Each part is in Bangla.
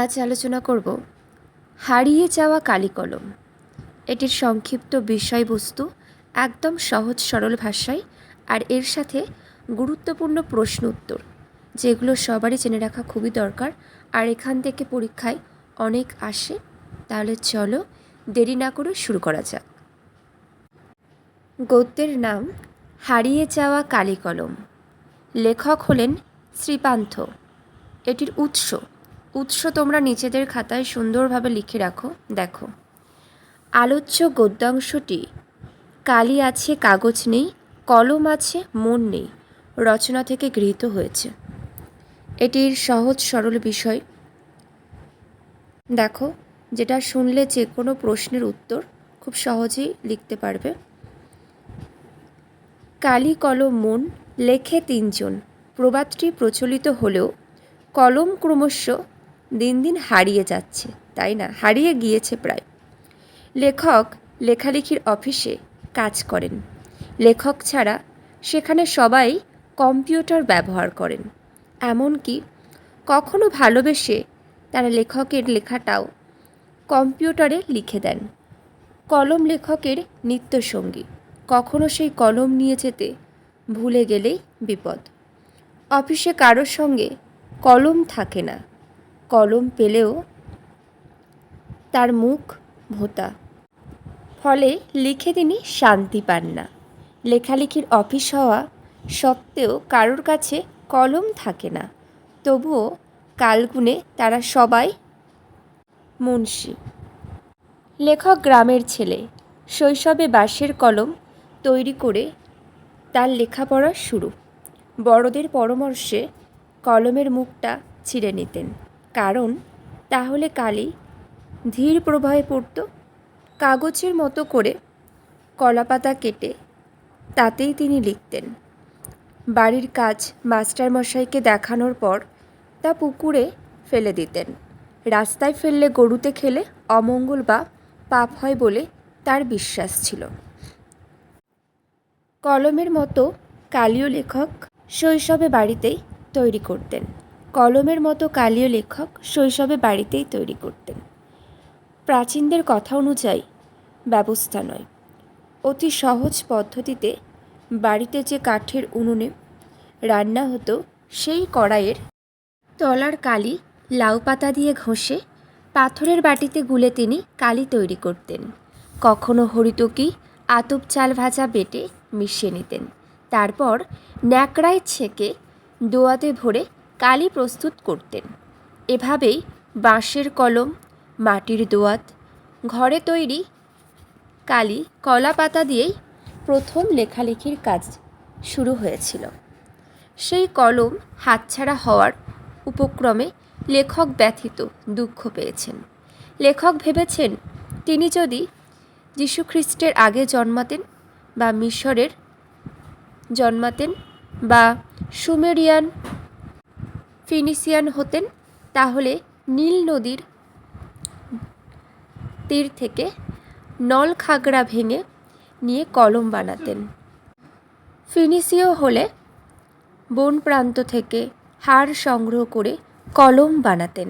আজ আলোচনা করব হারিয়ে যাওয়া কালি কলম। এটির সংক্ষিপ্ত বিষয়বস্তু একদম সহজ সরল ভাষায় আর এর সাথে গুরুত্বপূর্ণ প্রশ্ন উত্তর, যেগুলো সবারই জেনে রাখা খুবই দরকার। আর এখান থেকে পরীক্ষায় অনেক আসে, তাহলে চলো দেরি না করে শুরু করা যাক। গদ্যের নাম হারিয়ে যাওয়া কালি কলম। লেখক হলেন শ্রীপান্থ। এটির উৎস উৎস তোমরা নিজেদের খাতায় সুন্দরভাবে লিখে রাখো। দেখো। আলোচ্য গদ্যাংশটি, কালি আছে, কাগজ নেই, কলম আছে, মন নেই, রচনা থেকে গৃহীত হয়েছে। এটির সহজ সরল বিষয়। দেখো, যেটা শুনলে যে কোনো প্রশ্নের উত্তর খুব সহজেই লিখতে পারবে। কালি, কলম, মন লেখে তিনজন। প্রবাদটি প্রচলিত হলেও কলম ক্রমশ দিন দিন হারিয়ে যাচ্ছে, তাই না? হারিয়ে গিয়েছে প্রায়। লেখক লেখালেখির অফিসে কাজ করেন। লেখক ছাড়া সেখানে সবাই কম্পিউটার ব্যবহার করেন। এমনকি কখনো ভালোবেসে তারা লেখকের লেখাটাও কম্পিউটারে লিখে দেন। কলম লেখকের নিত্যসঙ্গী। কখনো সেই কলম নিয়ে যেতে ভুলে গেলেই বিপদ। অফিসে কারোর সঙ্গে কলম থাকে না। কলম পেলেও তার মুখ ভোতা। ফলে লিখে তিনি শান্তি পান না। লেখালেখির অফিস হওয়া সত্ত্বেও কারোর কাছে কলম থাকে না। তবুও কালগুনে তারা সবাই মুন্সি। লেখক গ্রামের ছেলে। শৈশবে বাঁশের কলম তৈরি করে তার লেখাপড়া শুরু। বড়দের পরামর্শে কলমের মুখটা ছিঁড়ে নিতেন। কারণ তাহলে কালি ধীর প্রবাহে পড়ত। কাগজের মতো করে কলাপাতা কেটে তাতেই তিনি লিখতেন। বাড়ির কাজ মাস্টারমশাইকে দেখানোর পর তা পুকুরে ফেলে দিতেন। রাস্তায় ফেললে গরুতে খেলে অমঙ্গল বা পাপ হয় বলে তার বিশ্বাস ছিল। কলমের মতো কালীয় লেখক শৈশবে বাড়িতেই তৈরি করতেন। কলমের মতো কালীয় লেখক শৈশবে বাড়িতেই তৈরি করতেন। প্রাচীনদের কথা অনুযায়ী ব্যবস্থা নয়। অতি সহজ পদ্ধতিতে বাড়িতে যে কাঠের উনুনে রান্না হতো, সেই কড়াইয়ের তলার কালি লাউ পাতা দিয়ে ঘষে পাথরের বাটিতে গুলে তিনি কালি তৈরি করতেন। কখনো হরিতকি আতপ চাল ভাজা বেটে মিশিয়ে নিতেন। তারপর ন্যাকড়ায় ছেঁকে দোয়াতে ভরে কালি প্রস্তুত করতেন। এভাবেই বাঁশের কলম, মাটির দোয়াত, ঘরে তৈরি কালি কলা পাতা দিয়েই প্রথম লেখালেখির কাজ শুরু হয়েছিল। সেই কলম হাতছাড়া হওয়ার উপক্রমে লেখক ব্যথিত দুঃখ পেয়েছেন। লেখক ভেবেছেন, তিনি যদি যীশুখ্রিস্টের আগে জন্মাতেন বা মিশরের জন্মাতেন বা সুমেরিয়ান ফিনিসিয়ান হতেন, তাহলে নীল নদীর তীর থেকে নল খাগড়া ভেঙে নিয়ে কলম বানাতেন। ফিনিসীয় হলে বন প্রান্ত থেকে হাড় সংগ্রহ করে কলম বানাতেন।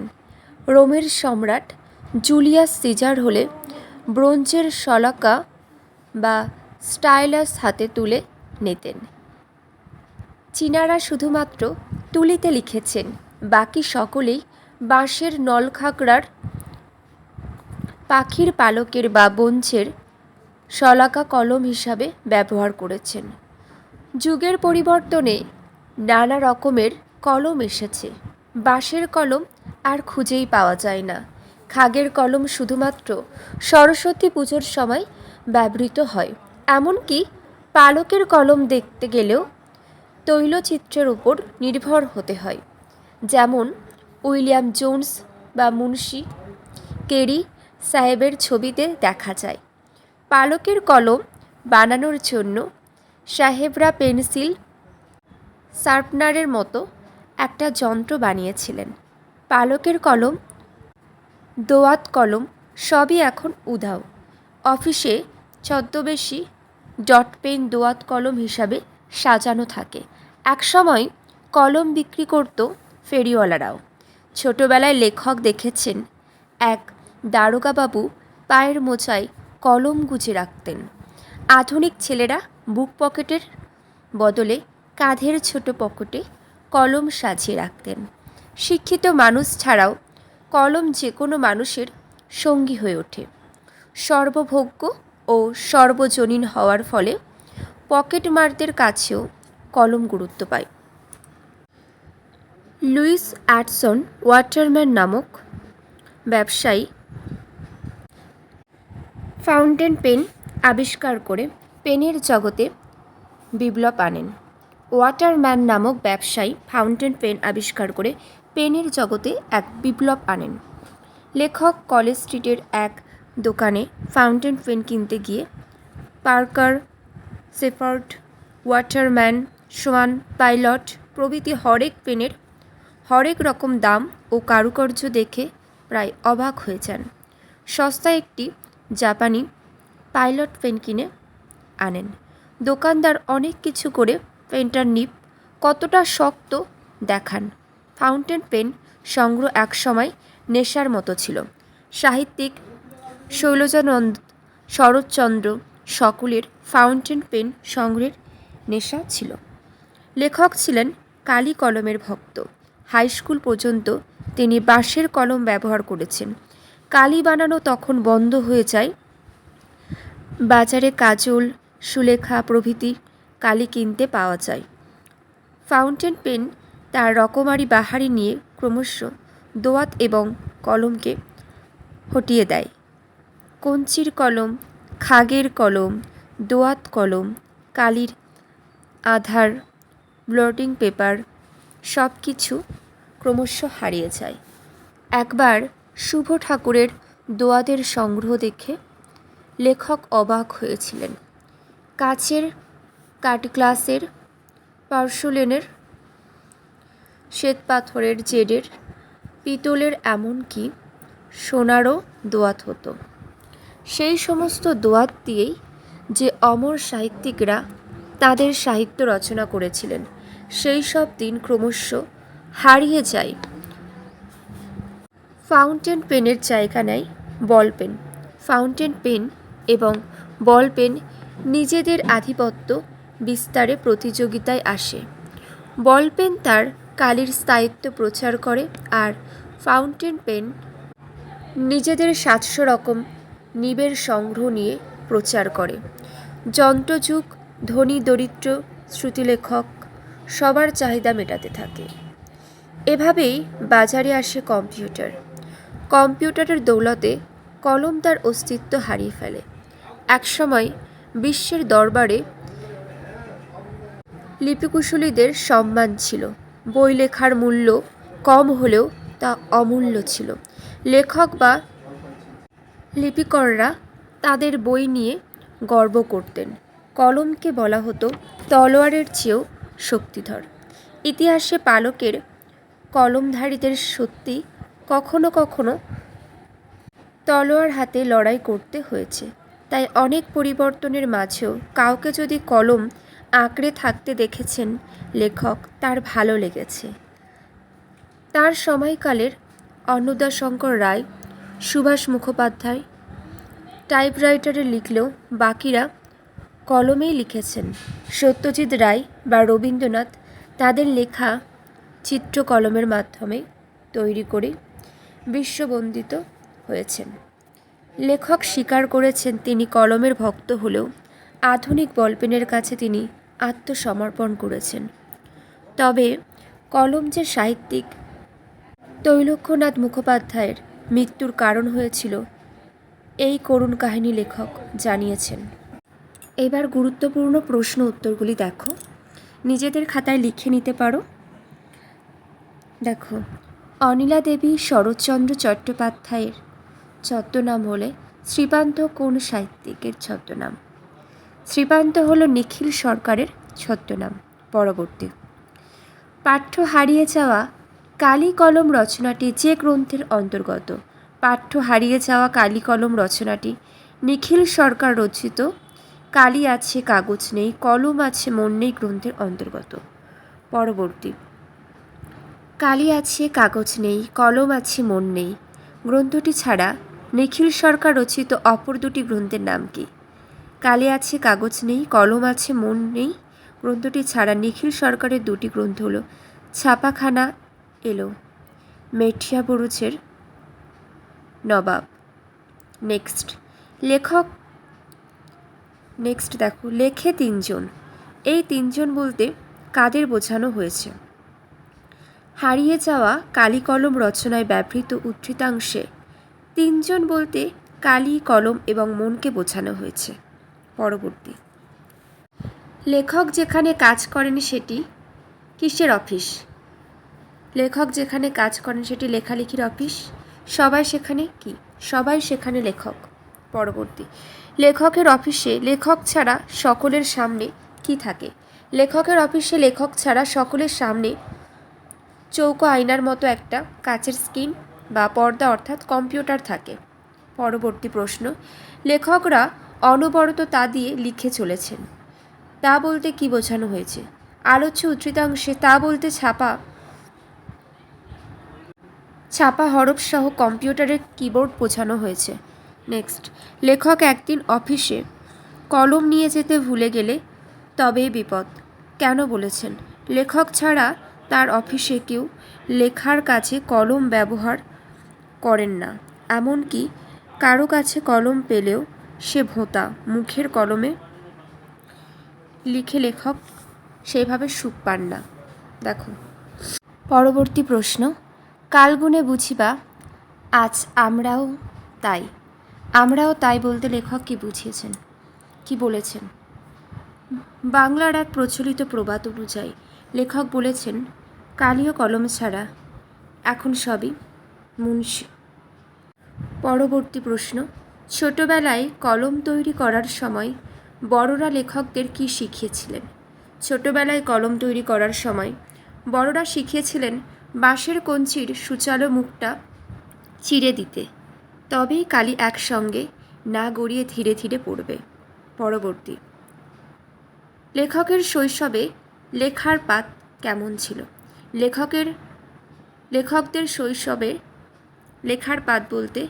রোমের সম্রাট জুলিয়াস সিজার হলে ব্রোঞ্জের শলাকা বা স্টাইলাস হাতে তুলে নিতেন। চীনারা শুধুমাত্র তুলিতে লিখেছেন। বাকি সকলেই বাঁশের নলখাগড়ার পাখির পালকের বা বঞ্চের শলাকা কলম হিসাবে ব্যবহার করেছেন। যুগের পরিবর্তনে নানা রকমের কলম এসেছে। বাঁশের কলম আর খুঁজেই পাওয়া যায় না। খাগের কলম শুধুমাত্র সরস্বতী পুজোর সময় ব্যবহৃত হয়। এমনকি পালকের কলম দেখতে গেলেও তৈলচিত্রের উপর নির্ভর হতে হয়, যেমন উইলিয়াম জোন্স বা মুন্সি কেরি সাহেবের ছবিতে দেখা যায়। পালকের কলম বানানোর জন্য সাহেবরা পেন্সিল, শার্পনারের মতো একটা যন্ত্র বানিয়েছিলেন। পালকের কলম, দোয়াত কলম সবই এখন উধাও। অফিসে ছদ্মবেশী ডট পেন দোয়াত কলম হিসাবে সাজানো থাকে। একসময় কলম বিক্রি করত ফেরিওয়ালারাও। ছোটবেলায় লেখক দেখেছেন, এক দারোগাবাবু পায়ের মোচায় কলম গুজে রাখতেন। আধুনিক ছেলেরা বুক পকেটের বদলে কাঁধের ছোট পকেটে কলম সাজিয়ে রাখতেন। শিক্ষিত মানুষ ছাড়াও কলম যে কোনো মানুষের সঙ্গী হয়ে ওঠে। সর্বভোগ্য ও সর্বজনীন হওয়ার ফলে পকেটমারদের কাছেও কলম গুরুত্ব পায়। লুইস অ্যাটসন ওয়াটারম্যান নামক ব্যবসায়ী ফাউন্টেন পেন আবিষ্কার করে পেনের জগতে বিপ্লব আনেন। ওয়াটারম্যান নামক ব্যবসায়ী ফাউন্টেন পেন আবিষ্কার করে পেনের জগতে এক বিপ্লব আনেন। লেখক কলেজ স্ট্রিটের এক দোকানে ফাউন্টেন পেন কিনতে গিয়ে Parker Sheaffer Waterman Swan, Pilot, প্রভৃতি হরেক পেনের হরেক রকম দাম ও কারুকার্য দেখে প্রায় অবাক হয়ে যান। সস্তায় একটি জাপানি পাইলট পেন কিনে আনেন। দোকানদার অনেক কিছু করে পেনটার নিপ কতটা শক্ত দেখান। ফাউন্টেন পেন সংগ্রহ একসময় নেশার মতো ছিল। সাহিত্যিক শৈলজানন্দ শরৎচন্দ্র সকলের ফাউন্টেন পেন সংগ্রহের নেশা ছিল। লেখক ছিলেন কালি কলমের ভক্ত। হাই স্কুল পর্যন্ত তিনি বাঁশের কলম ব্যবহার করেছেন। কালি বানানো তখন বন্ধ হয়ে যায়। বাজারে কাজল, সুলেখা প্রভৃতি কালি কিনতে পাওয়া যায়। ফাউন্টেন পেন তার রকমারি বাহারি নিয়ে ক্রমশ দোয়াত এবং কলমকে হটিয়ে দেয়। কঞ্চির কলম, খাগের কলম, দোয়াত কলম, কালির আধার ব্লটিং পেপার সব কিছু ক্রমশ হারিয়ে যায়। একবার শুভ ঠাকুরের দোয়াদের সংগ্রহ দেখে লেখক অবাক হয়েছিলেন। কাচের কাঠগ্লাসের, পার্সুলেনের, শ্বেতপাথরের জেডের, পিতলের এমনকি সোনারও দোয়াত হতো। সেই সমস্ত দোয়াত দিয়েই যে অমর সাহিত্যিকরা তাদের সাহিত্য রচনা করেছিলেন। সেই সব দিন ক্রমশ হারিয়ে যায়। ফাউন্টেন পেনের জায়গা নেয় বল পেন। ফাউন্টেন পেন এবং বল পেন নিজেদের আধিপত্য বিস্তারে প্রতিযোগিতায় আসে। বল পেন তার কালির স্থায়িত্ব প্রচার করে আর ফাউন্টেন পেন নিজেদের সাতশো রকম নিবের সংগ্রহ নিয়ে প্রচার করে। যন্ত্রযুগ, ধনী, দরিদ্র, শ্রুতিলেখক সবার চাহিদা মেটাতে থাকে। এভাবেই বাজারে আসে কম্পিউটার। কম্পিউটারের দৌলতে কলম তার অস্তিত্ব হারিয়ে ফেলে। একসময় বিশ্বের দরবারে লিপিকুশলীদের সম্মান ছিল। বই লেখার মূল্য কম হলেও তা অমূল্য ছিল। লেখক বা লিপিকররা তাদের বই নিয়ে গর্ব করতেন। কলমকে বলা হতো তলোয়ারের চেয়েও শক্তিধর। ইতিহাসে পালকের কলমধারীদের সত্যি কখনো কখনো তলোয়ার হাতে লড়াই করতে হয়েছে। তাই অনেক পরিবর্তনের মাঝেও কাউকে যদি কলম আঁকড়ে থাকতে দেখেছেন লেখক, তার ভালো লেগেছে। তার সময়কালের অন্নদাশঙ্কর রায়, সুভাষ মুখোপাধ্যায়, টাইপরাইটারে লিখলেও বাকিরা কলমেই লিখেছেন। সত্যজিৎ রায় বা রবীন্দ্রনাথ তাদের লেখা চিত্রকলমের মাধ্যমে তৈরি করে বিশ্ববন্দিত হয়েছেন। লেখক স্বীকার করেছেন তিনি কলমের ভক্ত হলেও আধুনিক বলপেনের কাছে তিনি আত্মসমর্পণ করেছেন। তবে কলম যে সাহিত্যিক তৈলক্ষ্যনাথ মুখোপাধ্যায়ের মৃত্যুর কারণ হয়েছিল, এই করুণ কাহিনী লেখক জানিয়েছেন। এবার গুরুত্বপূর্ণ প্রশ্ন উত্তরগুলি দেখো। নিজেদের খাতায় লিখে নিতে পারো। দেখো, অনিলা দেবী শরৎচন্দ্র চট্টোপাধ্যায়ের ছদ্মনাম হলে শ্রীপান্ত কোন সাহিত্যিকের ছদ্মনাম? শ্রীপান্ত হল নিখিল সরকারের ছদ্মনাম, পরবর্তী। পাঠ্য হারিয়ে যাওয়া কালি কলম রচনাটি যে গ্রন্থের অন্তর্গত, পাঠ্য হারিয়ে যাওয়া কালি কলম রচনাটি নিখিল সরকার রচিত কালি আছে, কাগজ নেই, কলম আছে, মন নেই গ্রন্থের অন্তর্গত। পরবর্তী। কালি আছে, কাগজ নেই, কলম আছে, মন নেই। গ্রন্থটি ছাড়া নিখিল সরকার রচিত অপর দুটি গ্রন্থের নাম কি? কালি আছে, কাগজ নেই, কলম আছে, মন নেই। গ্রন্থটি ছাড়া নিখিল সরকারের দুটি গ্রন্থ হলো ছাপাখানা এলো, মেঠিয়া বরুচের নবাব। নেক্সট। লেখক নেক্সট দেখো, লেখে তিনজন। এই তিনজন বলতে কাদের বোঝানো হয়েছে? হারিয়ে যাওয়া কালি কলম রচনায় ব্যবহৃত উদ্ধৃতাংশে তিনজন বলতে কালি কলম এবং মনকে বোঝানো হয়েছে। পরবর্তী। লেখক যেখানে কাজ করেন সেটি কিসের অফিস? লেখক যেখানে কাজ করেন সেটি লেখালেখির অফিস? সবাই সেখানে কি? সবাই সেখানে লেখক। পরবর্তী। লেখকের অফিসে লেখক ছাড়া সকলের সামনে কি থাকে? লেখকের অফিসে লেখক ছাড়া সকলের সামনে চৌকো আয়নার মতো একটা কাচের স্ক্রিন বা পর্দা অর্থাৎ কম্পিউটার থাকে। পরবর্তী প্রশ্ন, লেখকরা অনবরত তা দিয়ে লিখে চলেছেন। তা বলতে কি বোঝানো হয়েছে? আলোচ্য উদ্ধৃতাংশে তা বলতে ছাপা ছাপা হরফ সহ কম্পিউটারের কিবোর্ড বোঝানো হয়েছে। নেক্সট লেখক একদিন অফিসে কলম নিয়ে যেতে ভুলে গেলে তবেই বিপদ। কেন বলেছেন? লেখক ছাড়া তার অফিসে কেউ লেখার কাছে কলম ব্যবহার করেন না। এমনকি কারও কাছে কলম পেলেও সে ভোঁতা। মুখের কলমে লিখে লেখক সেইভাবে সুখ পান না। দেখো। পরবর্তী প্রশ্ন। কালগুনে বুঝিবা, আজ আমরাও তাই। আমরাও তাই বলতে লেখক কি বুঝিয়েছেন, কি বলেছেন? বাংলার এক প্রচলিত প্রবাদ অনুযায়ী লেখক বলেছেন কালীয় কলম ছাড়া এখন সবই মুন্সি। পরবর্তী প্রশ্ন, ছোটবেলায় কলম তৈরি করার সময় বড়রা লেখকদের কি শিখিয়েছিলেন? ছোটবেলায় কলম তৈরি করার সময় বড়রা শিখিয়েছিলেন, বাঁশের কঞ্চির সুচালো মুখটা চিরে দিতে। তবেই কালি একসঙ্গে না গড়িয়ে ধীরে ধীরে পড়বে। পরবর্তী। লেখকের শৈশবে লেখার পাত কেমন ছিল? লেখকের, লেখকদের শৈশবে লেখার পাত বলতে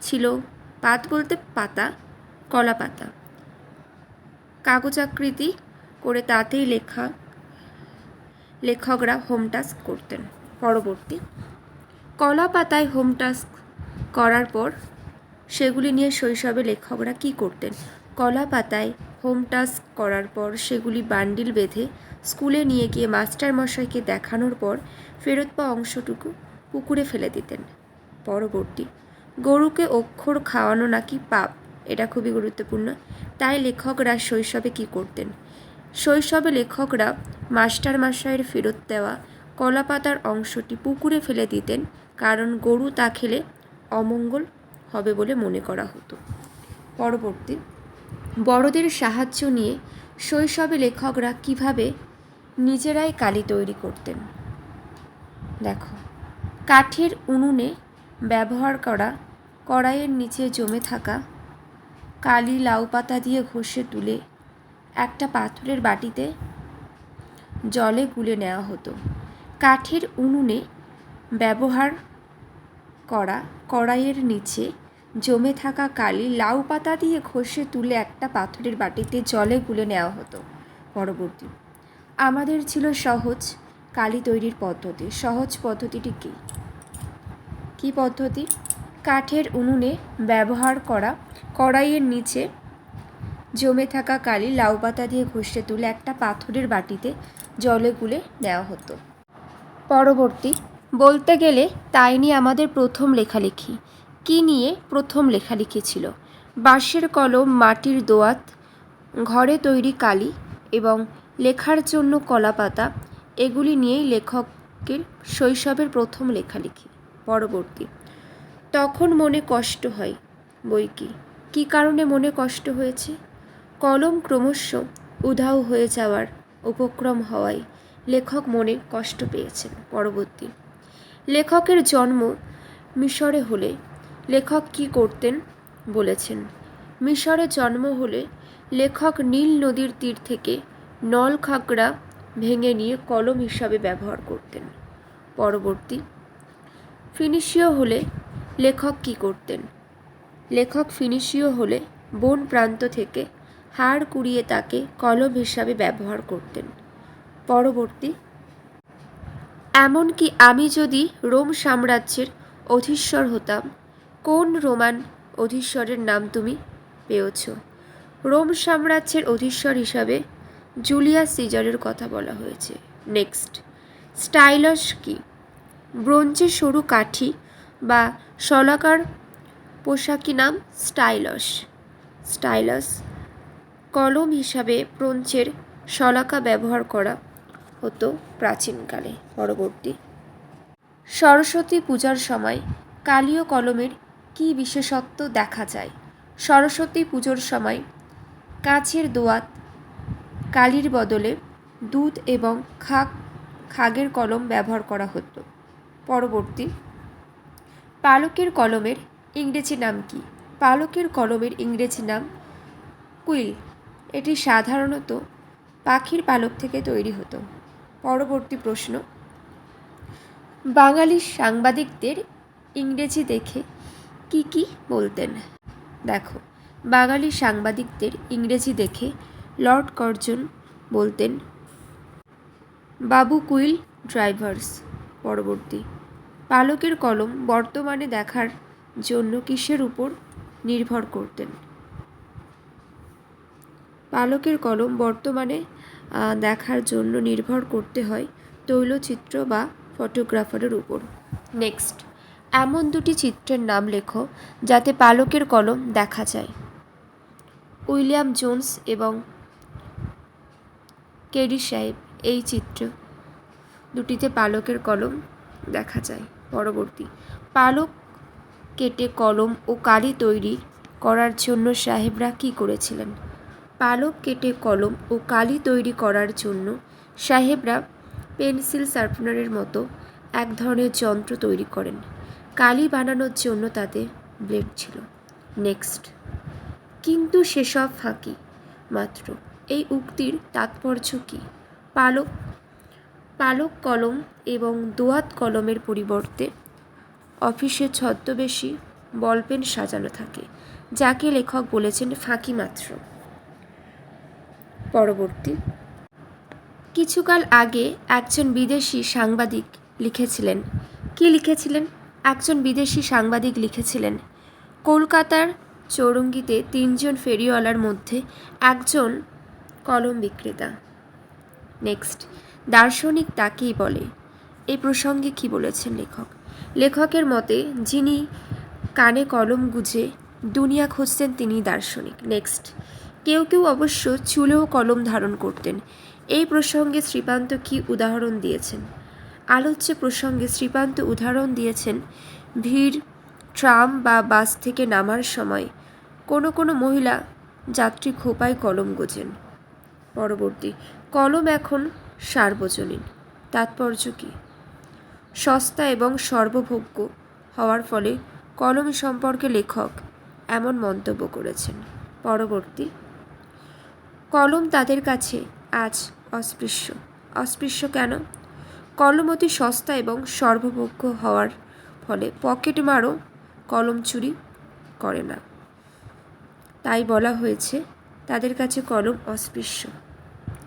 ছিল পাত বলতে পাতা, কলা পাতা। কাগজাকৃতি করে তাতেই লেখা, লেখকরা হোম টাস্ক করতেন। পরবর্তী। কলা পাতায় হোম টাস্ক করার পর সেগুলি নিয়ে শৈশবে লেখকরা কী করতেন? কলা পাতায় হোম টাস্ক করার পর সেগুলি বান্ডিল বেঁধে স্কুলে নিয়ে গিয়ে মাস্টার মশাইকে দেখানোর পর ফেরত পাওয়া অংশটুকু পুকুরে ফেলে দিতেন। পরবর্তী, গরুকে অক্ষর খাওয়ানো নাকি পাপ? এটা খুবই গুরুত্বপূর্ণ। তাই লেখকরা শৈশবে কী করতেন? শৈশবে লেখকরা মাস্টার মশাইয়ের ফেরত দেওয়া কলাপাতার অংশটি পুকুরে ফেলে দিতেন, কারণ গরু তা খেলে অমঙ্গল হবে বলে মনে করা হতো। পরবর্তী, বড়দের সাহায্য নিয়ে শৈশবে লেখকরা কীভাবে নিজেরাই কালি তৈরি করতেন? দেখো, কাঠের উনুনে ব্যবহার করা, কড়াইয়ের নিচে জমে থাকা কালি লাউ পাতা দিয়ে ঘষে তুলে একটা পাথরের বাটিতে জলে গুলে নেওয়া হতো। কাঠের উনুনে ব্যবহার করা কড়াইয়ের নিচে জমে থাকা কালি লাউ পাতা দিয়ে ঘষে তুলে একটা পাথরের বাটিতে জলে গুলে নেওয়া হতো। পরবর্তী। আমাদের ছিল সহজ কালি তৈরির পদ্ধতি। সহজ পদ্ধতিটি কী? কী পদ্ধতি? কাঠের উনুনে ব্যবহার করা কড়াইয়ের নিচে জমে থাকা কালি লাউ পাতা দিয়ে ঘষে তুলে একটা পাথরের বাটিতে জলে গুলে নেওয়া হতো। পরবর্তী। বলতে গেলে তাই নিয়ে আমাদের প্রথম লেখালেখি। কি নিয়ে প্রথম লেখালেখি ছিল? বাঁশের কলম, মাটির দোয়াত, ঘরে তৈরি কালি এবং লেখার জন্য কলাপাতা, এগুলি নিয়েই লেখকের শৈশবের প্রথম লেখালেখি। পরবর্তী। তখন মনে কষ্ট হয় বই কি? কী কারণে মনে কষ্ট হয়েছে? কলম ক্রমশ উধাও হয়ে যাওয়ার উপক্রম হওয়ায় লেখক মনে কষ্ট পেয়েছেন। পরবর্তী। লেখকের জন্ম মিশরে হলে। লেখক কি করতেন? বলেছেন, মিশরে জন্ম হলে লেখক নীল নদীর তীর থেকে নল খাগড়া ভেঙে নিয়ে কলম হিসাবে ব্যবহার করতেন। পরবর্তী, ফিনিশীয় হলে লেখক কি করতেন? লেখক ফিনিশীয় হলে বন প্রান্ত থেকে হাড় কুড়িয়ে তাকে কলম হিসাবে ব্যবহার করতেন। পরবর্তী এমনকি আমি যদি রোম সাম্রাজ্যের অধীশ্বর হতাম, কোন রোমান অধীশ্বরের নাম তুমি পেয়েছ? রোম সাম্রাজ্যের অধীশ্বর হিসাবে জুলিয়াস সিজারের কথা বলা হয়েছে। নেক্সট। স্টাইলস কি? ব্রোঞ্জের সরু কাঠি বা শলাকার পোশাকি নাম স্টাইলস। স্টাইলাস কলম হিসাবে ব্রোঞ্জের শলাকা ব্যবহার করা হতো প্রাচীনকালে। পরবর্তী। সরস্বতী পূজার সময় কালীয় কলমের কী বিশেষত্ব দেখা যায়? সরস্বতী পুজোর সময় কাচের দোয়াত, কালির বদলে দুধ এবং খাক খাগের কলম ব্যবহার করা হতো। পরবর্তী। পালকের কলমের ইংরেজি নাম কি? পালকের কলমের ইংরেজি নাম কুইল। এটি সাধারণত পাখির পালক থেকে তৈরি হতো। পরবর্তী প্রশ্ন। বাঙালি সাংবাদিকদের ইংরেজি দেখে কি কি বলতেন? দেখো, বাঙালি সাংবাদিকদের ইংরেজি দেখে লর্ড কর্জন বলতেন, বাবু কুইল ড্রাইভার্স পরবর্তী। পালকের কলম বর্তমানে দেখার জন্য কিসের উপর নির্ভর করতেন? পালকের কলম বর্তমানে দেখার জন্য নির্ভর করতে হয় তৈলচিত্র বা ফটোগ্রাফারের উপর। নেক্সট, এমন দুটি চিত্রের নাম লেখো যাতে পালকের কলম দেখা যায়। উইলিয়াম জোন্স এবং কেডি সাহেব এই চিত্র দুটিতে পালকের কলম দেখা যায়। পরবর্তী, পালক কেটে কলম ও কালি তৈরি করার জন্য সাহেবরা কী করেছিলেন? পালক কেটে কলম ও কালি তৈরি করার জন্য সাহেবরা পেন্সিল শার্পনারের মতো এক ধরনের যন্ত্র তৈরি করেন। কালি বানানোর জন্য তাতে ব্লেড ছিল। নেক্সট। কিন্তু সেসব ফাঁকি মাত্র। এই উক্তির তাৎপর্য কী? পালক পালক কলম এবং দোয়াত কলমের পরিবর্তে অফিসে ছদ্মবেশী বলপেন সাজানো থাকে, যাকে লেখক বলেছেন ফাঁকি মাত্র। পরবর্তী। কিছুকাল আগে একজন বিদেশি সাংবাদিক লিখেছিলেন। কি লিখেছিলেন? একজন বিদেশি সাংবাদিক লিখেছিলেন, কলকাতার চৌরঙ্গিতে তিনজন ফেরিওয়ালার মধ্যে একজন কলম বিক্রেতা। নেক্সট, দার্শনিক তাকেই বলে। এই প্রসঙ্গে কি বলেছেন লেখক? লেখকের মতে, যিনি কানে কলম গুজে দুনিয়া খুঁজতেন তিনি দার্শনিক। নেক্সট কেউ কেউ অবশ্য চুলেও কলম ধারণ করতেন। এই প্রসঙ্গে শ্রীপান্ত কি উদাহরণ দিয়েছেন? আলোচ্য প্রসঙ্গে শ্রীপান্ত উদাহরণ দিয়েছেন, ভিড়, ট্রাম বা বাস থেকে নামার সময় কোনো কোনো মহিলা যাত্রী খোপায় কলম গোজেন পরবর্তী, কলম এখন সার্বজনীন, তাৎপর্য কী? সস্তা এবং সর্বভোগ্য হওয়ার ফলে কলম সম্পর্কে লেখক এমন মন্তব্য করেছেন। পরবর্তী কলম তাদের কাছে, আজ অস্পৃশ্য। অস্পৃশ্য কেন? কলম অতি সস্তা এবং সর্বভোগ্য হওয়ার ফলে পকেটমারও কলম চুরি করে না। তাই বলা হয়েছে, তাদের কাছে কলম অস্পৃশ্য।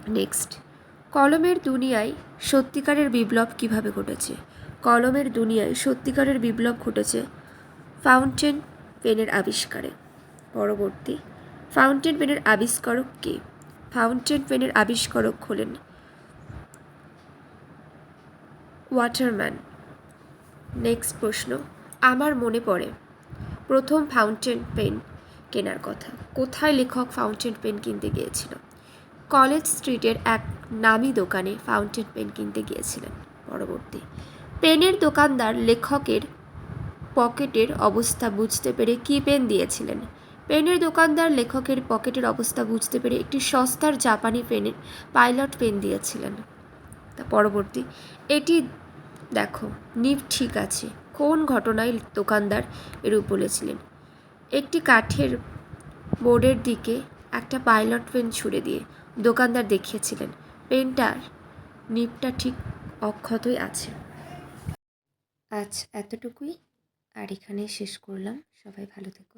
নেক্সট। কলমের দুনিয়ায় সত্যিকারের বিপ্লব কীভাবে ঘটেছে? কলমের দুনিয়ায় সত্যিকারের বিপ্লব ঘটেছে ফাউন্টেন পেনের আবিষ্কারে। পরবর্তী, ফাউন্টেন পেনের আবিষ্কারক কে? ফাউন্টেন পেনের আবিষ্কারক হলেন ওয়াটারম্যান। নেক্সট প্রশ্ন, আমার মনে পড়ে, প্রথম ফাউন্টেন পেন কেনার কথা। কোথায় লেখক ফাউন্টেন পেন কিনতে গিয়েছিল? কলেজ স্ট্রিটের এক নামি দোকানে ফাউন্টেন পেন কিনতে গিয়েছিলেন পরবর্তী। পেনের দোকানদার লেখকের পকেটের অবস্থা বুঝতে পেরে কী পেন দিয়েছিলেন? পেনের দোকানদার লেখকের পকেটের অবস্থা বুঝতে পেরে একটি সস্তার জাপানি পেনের পাইলট পেন দিয়েছিলেন। তা পরবর্তী, এটি দেখো নিপ ঠিক আছে, কোন ঘটনায় দোকানদার এরূপ বলেছিলেন? একটি কাঠের বোর্ডের দিকে একটা পাইলট পেন ছুড়ে দিয়ে দোকানদার দেখিয়েছিলেন, পেনটার নিপটা ঠিক অক্ষতই আছে। আজ এতটুকুই, আর এখানেই শেষ করলাম। সবাই ভালো থেকো।